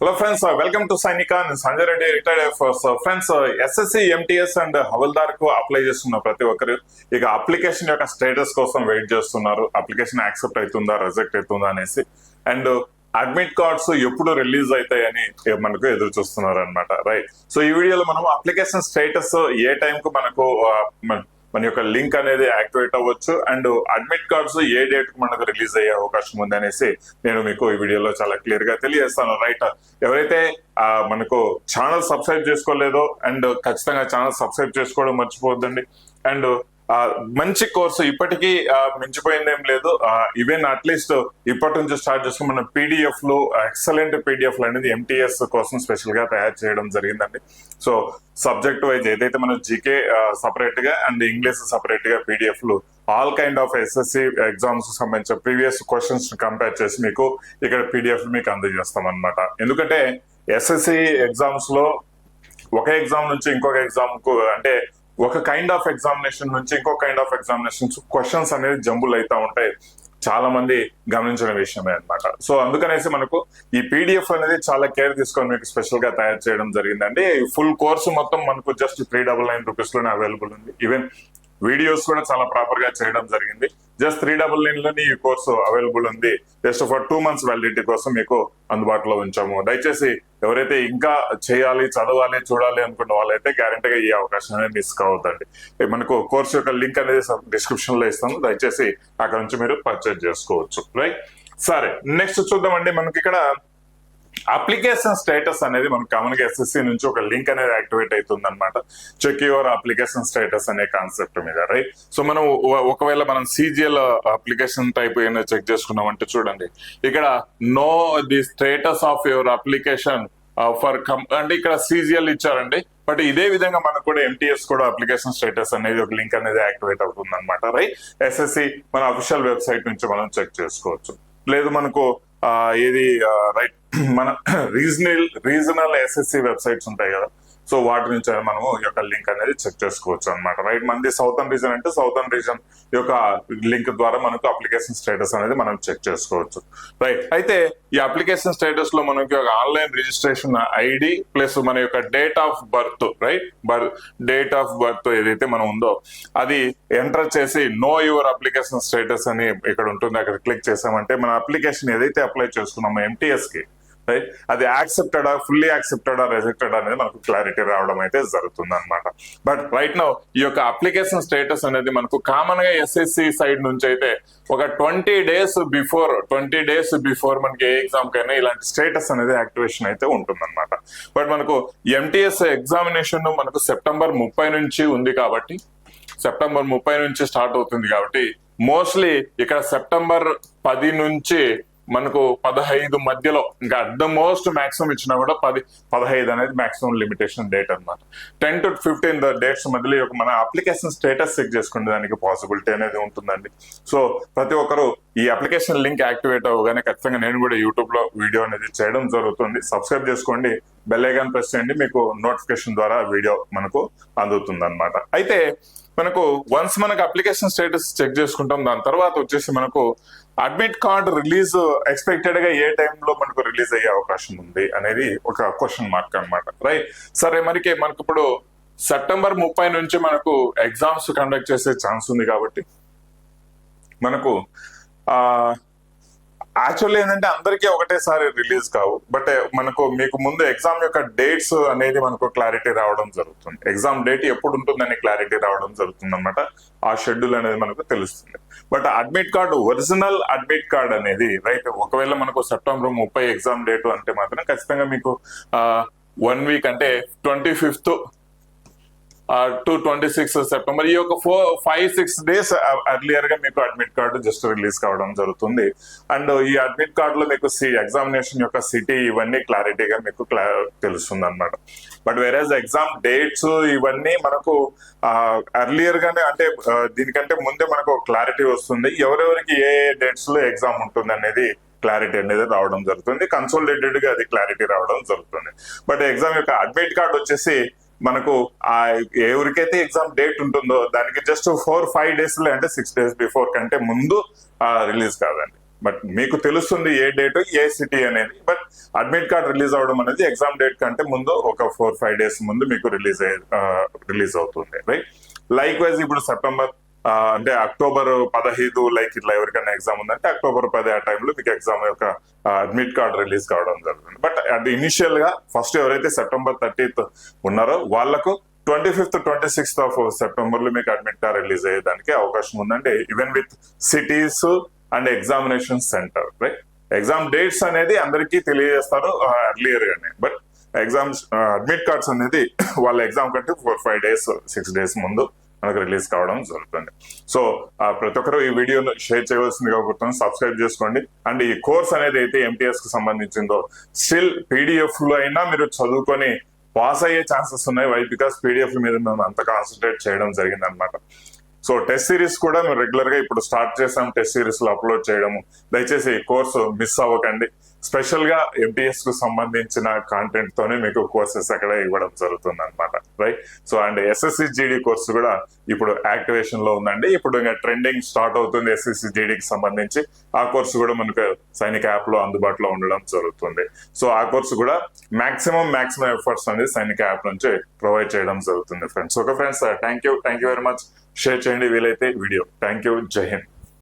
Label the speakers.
Speaker 1: Hello friends welcome to Sainika నేను Sanjay Reddy retired force friends SSC MTS and హవల్దార్కు apply చేస్తున్న ప్రతి ఒక్కరు. ఇక అప్లికేషన్ యొక్క స్టేటస్ కోసం వెయిట్ చేస్తున్నారు. అప్లికేషన్ యాక్సెప్ట్ అవుతుందా రిజెక్ట్ అవుతుందా అనేసి. అండ్ అడ్మిట్ కార్డ్స్ ఎప్పుడు రిలీజ్ అవుతాయని మనకు ఎదురు చూస్తున్నారు అనమాట రైట్ సో ఈ వీడియోలో మనం అప్లికేషన్ స్టేటస్ ఏ టైం కు మనకు uh, మన- యొక్క లింక్ అనేది యాక్టివేట్ అవ్వచ్చు. అండ్ అడ్మిట్ కార్డ్స్ ఏ డేట్ మనకు రిలీజ్ అయ్యే అవకాశం ఉంది అనేసి నేను మీకు ఈ వీడియోలో చాలా క్లియర్గా తెలియజేస్తాను. రైట్. ఎవరైతే మనకు ఛానల్ సబ్స్క్రైబ్ చేసుకోలేదో అండ్ ఖచ్చితంగా ఛానల్ సబ్స్క్రైబ్ చేసుకోవడం మర్చిపోవద్దండి. అండ్ మంచి కోర్సు ఇప్పటికీ మించిపోయింది ఏం లేదు ఈవెన్ అట్లీస్ట్ ఇప్పటి నుంచి స్టార్ట్ చేసుకుని మన పీడిఎఫ్లు ఎక్సలెంట్ పీడిఎఫ్ అనేది ఎంటీఎస్ కోసం స్పెషల్గా తయారు చేయడం జరిగిందండి. సో సబ్జెక్ట్ వైజ్ ఏదైతే మనం జీకే సపరేట్గా అండ్ ఇంగ్లీష్ సపరేట్గా పీడిఎఫ్లు all kind of SSC exams సంబంధించిన ప్రీవియస్ క్వశ్చన్స్ కంపేర్ చేసి మీకు ఇక్కడ పీడిఎఫ్ మీకు అందజేస్తాం అనమాట ఎందుకంటే ఎస్ఎస్సి ఎగ్జామ్స్లో ఒక ఎగ్జామ్ నుంచి ఇంకొక ఎగ్జామ్కు అంటే ఒక కైండ్ ఆఫ్ ఎగ్జామినేషన్ నుంచి ఇంకో కైండ్ ఆఫ్ ఎగ్జామినేషన్స్ క్వశ్చన్స్ అనేది జంబుల్ అవుతా ఉంటాయి. చాలా మంది గమనించిన విషయమే అన్నమాట. సో అందుకనేసి మనకు ఈ పీడిఎఫ్ అనేది చాలా కేర్ తీసుకొని మీకు స్పెషల్గా తయారు చేయడం జరిగిందండి. ఫుల్ కోర్సు మొత్తం మనకు జస్ట్ త్రీ డబల్ నైన్ రూపీస్లోనే అవైలబుల్ ఉంది. ఈవెన్ వీడియోస్ కూడా చాలా ప్రాపర్గా చేయడం జరిగింది. జస్ట్ త్రీ డబల్ నైన్లోని ఈ కోర్సు అవైలబుల్ ఉంది. Just for two months validity కోసం మీకు అందుబాటులో ఉంచాము. దయచేసి ఎవరైతే ఇంకా చేయాలి చదవాలి చూడాలి అనుకున్న వాళ్ళైతే గ్యారంటీగా ఈ అవకాశం అనేది మిస్ కావద్దండి మనకు కోర్సు యొక్క లింక్ అనేది డిస్క్రిప్షన్లో ఇస్తాము. దయచేసి అక్కడ నుంచి మీరు పర్చేజ్ చేసుకోవచ్చు. రైట్ సరే నెక్స్ట్ చూద్దామండి. మనకి ఇక్కడ అప్లికేషన్ స్టేటస్ అనేది మనకు కామన్గా ఎస్ఎస్సి నుంచి ఒక లింక్ అనేది యాక్టివేట్ అవుతుంది అనమాట చెక్ యువర్ అప్లికేషన్ స్టేటస్ అనే కాన్సెప్ట్ మీద రైట్? సో మనం ఒకవేళ మనం సిజిఎల్ అప్లికేషన్ టైప్ ఏమైనా చెక్ చేసుకున్నామంటే చూడండి. ఇక్కడ know the status of your application for కం అంటే ఇక్కడ సిజిఎల్ ఇచ్చారండి. బట్ ఇదే విధంగా మనకు కూడా ఎంటీఎస్ కూడా అప్లికేషన్ స్టేటస్ అనేది ఒక లింక్ అనేది యాక్టివేట్ అవుతుంది అనమాట రైట్ ఎస్ఎస్సి మన అఫీషియల్ వెబ్సైట్ నుంచి మనం చెక్ చేసుకోవచ్చు. లేదు మనకు ఏది రైట్ మన రీజనల్ రీజనల్ ఎస్ఎస్సి వెబ్సైట్స్ ఉంటాయి కదా. సో వాటి నుంచి మనము ఈ యొక్క లింక్ అనేది చెక్ చేసుకోవచ్చు అనమాట రైట్ మనది సౌతర్న్ రీజన్ అంటే సౌతర్న్ రీజన్ యొక్క లింక్ ద్వారా మనకు అప్లికేషన్ స్టేటస్ అనేది మనం చెక్ చేసుకోవచ్చు. రైట్ అయితే ఈ అప్లికేషన్ స్టేటస్లో మనకి ఒక ఆన్లైన్ రిజిస్ట్రేషన్ ఐడి ప్లస్ మన యొక్క date of birth right? Birth date of birth ఏదైతే మనం ఉందో అది ఎంటర్ చేసి నో యువర్ అప్లికేషన్ స్టేటస్ అని ఇక్కడ ఉంటుంది. అక్కడ క్లిక్ చేసామంటే మన అప్లికేషన్ ఏదైతే అప్లై చేసుకున్నామో ఎంటీఎస్కి రైట్ అది యాక్సెప్టెడా ఫుల్లీ యాక్సెప్టెడా రిజెక్టెడ్ అనేది మనకు క్లారిటీ రావడం అయితే జరుగుతుంది అనమాట బట్ రైట్ నౌ ఈ యొక్క అప్లికేషన్ స్టేటస్ అనేది మనకు కామన్గా ఎస్ఎస్సి సైడ్ నుంచి అయితే ఒక twenty days before twenty days before మనకి ఏ ఎగ్జామ్ కైనా ఇలాంటి స్టేటస్ అనేది యాక్టివేషన్ అయితే ఉంటుంది అనమాట బట్ మనకు ఎంటీఎస్ ఎగ్జామినేషన్ మనకు సెప్టెంబర్ ముప్పై నుంచి ఉంది కాబట్టి సెప్టెంబర్ ముప్పై నుంచి స్టార్ట్ అవుతుంది కాబట్టి మోస్ట్లీ ఇక్కడ సెప్టెంబర్ పది నుంచి మనకు పదహైదు మధ్యలో ఇంకా అట్ ద మోస్ట్ మాక్సిమం ఇచ్చినా కూడా పది పదహైదు అనేది మాక్సిమం లిమిటేషన్ డేట్ అన్నమాట. టెన్ టు ఫిఫ్టీన్ డేట్స్ మధ్యలో మన అప్లికేషన్ స్టేటస్ చెక్ చేసుకునే దానికి పాసిబిలిటీ అనేది ఉంటుందండి. సో ప్రతి ఒక్కరు ఈ అప్లికేషన్ లింక్ యాక్టివేట్ అవ్వగానే ఖచ్చితంగా నేను కూడా యూట్యూబ్లో వీడియో అనేది చేయడం జరుగుతుంది. సబ్స్క్రైబ్ చేసుకోండి. బెల్ ఐకాన్ ప్రెస్ చేయండి. మీకు నోటిఫికేషన్ ద్వారా వీడియో మనకు అందుతుంది అనమాట అయితే మనకు వన్స్ మనకు అప్లికేషన్ స్టేటస్ చెక్ చేసుకుంటాం. దాని తర్వాత వచ్చేసి మనకు అడ్మిట్ కార్డ్ రిలీజ్ ఎక్స్పెక్టెడ్గా ఏ టైంలో మనకు రిలీజ్ అయ్యే అవకాశం ఉంది అనేది ఒక క్వశ్చన్ మార్క్ అన్నమాట. రైట్? సరే మనకి మనకి ఇప్పుడు సెప్టెంబర్ ముప్పై నుంచి మనకు ఎగ్జామ్స్ కండక్ట్ చేసే ఛాన్స్ ఉంది కాబట్టి మనకు ఆ యాక్చువల్లీ ఏంటంటే అందరికీ ఒకటేసారి రిలీజ్ కావు. బట్ మనకు మీకు ముందు ఎగ్జామ్ యొక్క డేట్స్ అనేది మనకు క్లారిటీ రావడం జరుగుతుంది. ఎగ్జామ్ డేట్ ఎప్పుడు ఉంటుందని క్లారిటీ రావడం జరుగుతుంది అనమాట ఆ షెడ్యూల్ అనేది మనకు తెలుస్తుంది. But admit card original admit card అనేది రైట్ ఒకవేళ మనకు సెప్టెంబర్ ముప్పై ఎగ్జామ్ డేట్ అంటే మాత్రం ఖచ్చితంగా మీకు వన్ వీక్ అంటే twenty fifth to twenty six September ఈ యొక్క ఫోర్ ఫైవ్ సిక్స్ డేస్ అర్లియర్గా మీకు అడ్మిట్ కార్డు జస్ట్ రిలీజ్ కావడం జరుగుతుంది. అండ్ ఈ అడ్మిట్ కార్డు లో మీకు సి ఎగ్జామినేషన్ యొక్క సిటీ ఇవన్నీ క్లారిటీగా మీకు తెలుస్తుంది అనమాట బట్ వేరేజ్ ఎగ్జామ్ డేట్స్ ఇవన్నీ మనకు అర్లియర్ గానే అంటే దీనికంటే ముందే మనకు క్లారిటీ వస్తుంది. ఎవరెవరికి ఏ డేట్స్లో ఎగ్జామ్ ఉంటుంది అనేది క్లారిటీ అనేది రావడం జరుగుతుంది. కన్సోలిడేటెడ్గా అది క్లారిటీ రావడం జరుగుతుంది. బట్ ఎగ్జామ్ యొక్క అడ్మిట్ కార్డ్ వచ్చేసి మనకు ఆ ఎవరికైతే ఎగ్జామ్ డేట్ ఉంటుందో దానికి జస్ట్ ఫోర్ ఫైవ్ డేస్ అంటే సిక్స్ డేస్ బిఫోర్ కంటే ముందు రిలీజ్ కాదండి. బట్ మీకు తెలుస్తుంది ఏ డేట్ ఏ సిటీ అనేది. బట్ అడ్మిట్ కార్డ్ రిలీజ్ అవడం అనేది ఎగ్జామ్ డేట్ కంటే ముందు ఒక ఫోర్ ఫైవ్ డేస్ ముందు మీకు రిలీజ్ రిలీజ్ అవుతుంది రైట్ లైక్ వైజ్ ఇప్పుడు సెప్టెంబర్ అంటే అక్టోబర్ పదహైదు లైక్ ఇట్లా ఎవరికైనా ఎగ్జామ్ ఉందంటే అక్టోబర్ పది ఆ టైంలో మీకు ఎగ్జామ్ యొక్క అడ్మిట్ కార్డ్ రిలీజ్ కావడం జరుగుతుంది. బట్ అది ఇనిషియల్గా ఫస్ట్ ఎవరైతే సెప్టెంబర్ థర్టీత్ ఉన్నారో వాళ్ళకు twenty fifth twenty sixth of సెప్టెంబర్లో మీకు అడ్మిట్ కార్డ్ రిలీజ్ అయ్యేదానికి అవకాశం ఉందంటే even with cities and examination centre right exam dates అనేది అందరికీ తెలియజేస్తారు ఎర్లియర్ గానే బట్ ఎగ్జామ్స్ అడ్మిట్ కార్డ్స్ అనేది వాళ్ళ ఎగ్జామ్ కంటే four five days six days ముందు మనకు రిలీజ్ కావడం జరుగుతుంది. సో ఆ, ప్రతి ఒక్కరు ఈ వీడియోను షేర్ చేయవలసిందిగా కోరుతున్నాను సబ్స్క్రైబ్ చేసుకోండి. అండ్ ఈ కోర్స్ అనేది అయితే ఎంటీఎస్కి సంబంధించిందో స్టిల్ పీడిఎఫ్లో అయినా మీరు చదువుకొని పాస్ అయ్యే ఛాన్సెస్ ఉన్నాయి. వై బికాస్ పీడిఎఫ్ మీద మేము అంత కాన్సన్ట్రేట్ చేయడం జరిగింది అనమాట సో టెస్ట్ సిరీస్ కూడా మేము రెగ్యులర్గా ఇప్పుడు స్టార్ట్ చేసాం. టెస్ట్ సిరీస్లో అప్లోడ్ చేయడము. దయచేసి ఈ కోర్సు మిస్ అవ్వకండి. స్పెషల్గా ఎంటీఎస్కు సంబంధించిన కాంటెంట్ తోనే మీకు కోర్సెస్ అక్కడ ఇవ్వడం జరుగుతుంది అనమాట right so and SSC GD course కూడా ఇప్పుడు యాక్టివేషన్లో ఉందండి. ఇప్పుడు ఇంకా ట్రెండింగ్ స్టార్ట్ అవుతుంది ఎస్ఎస్సి జీడీకి సంబంధించి. ఆ కోర్సు కూడా మనకు సైనిక యాప్లో అందుబాటులో ఉండడం జరుగుతుంది. సో ఆ కోర్సు కూడా మాక్సిమం మాక్సిమం ఎఫర్ట్స్ అనేది సైనిక యాప్ నుంచి ప్రొవైడ్ చేయడం జరుగుతుంది friends okay friends thank you thank you very much share చేయండి వీలైతే వీడియో థ్యాంక్ యూ జై హింద్